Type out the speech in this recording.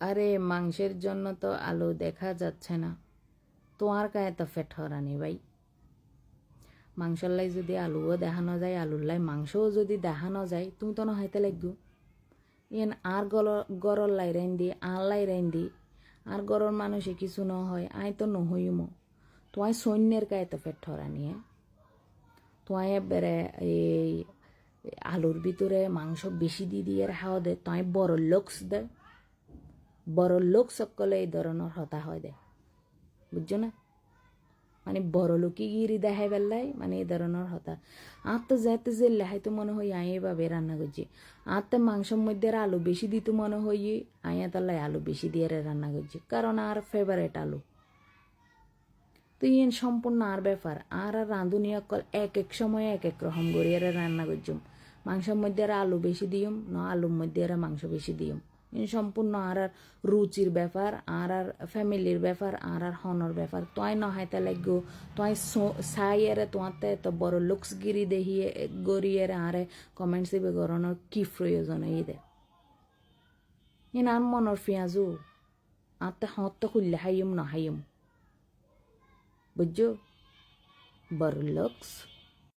আরে, মাংসের জন্য তো আলু দেখা যাচ্ছে না। তোমার গায়ে তো ফেট হরানি ভাই। মাংসর লাই যদি আলুও দেখানো যায়, আলুর লাই মাংসও যদি দেখানো যায়, তুমি তো হইতে লাগবো। ইয়েন আর গল, গরর লাই রাইন্দি আর লাই রাইন্দি আর গরর মানুষে কিছু ন হয় আই তো নহইমো। তোমায় সৈন্যের গায়ে তো ফেট হরানি তোমায় বেড়ে এই আলুর ভিতরে মাংস বেশি দি দিয়ে খাওয়া দে, তোমায় বড় লোকস দে। বড় লোক সকলে এই ধরনের হতা হয় দে। বুঝছ না? মানে বড় লোকই গিরি দেখাই বেল্লাই মানে এই ধরনের হতা। আর তো যেতে যে লেহাই তো মনে হয় আই এভাবে রান্না করছি। আর তো মাংসের মধ্যে আলু বেশি দিতে মনে হয় আইয়া তাল্লাই আলু বেশি দিয়ে রান্না করছি। কারণ আর ফেভারেট আলু। তো ইয়েন সম্পূর্ণ আর ব্যাপার। আর আর রাঁধুনি অকল এক এক সময় এক এক রকম করিয়া রান্না করছুম। মাংসের মধ্যে আলু বেশি দিয়ম, ন আলুর মধ্যে মাংস বেশি ইন সম্পূর্ণ আর আর রুচির ব্যাপার, আর আর ফ্যামিলির ব্যাপার, আর আর হনর ব্যাপার। তোয় নহাইতে লাগবো তোয় সাইয়েরে তোমাতে এত বড় লুকসগিরি দেহিয়ে গড়িয়ে আরে কমেন্টস দিবে গরনের কি প্রয়োজন এই দে ইন আর মনের পেঁয়াজু আতে হত খুললে হাইম না হাইম। বুঝছ? বড় লুকস।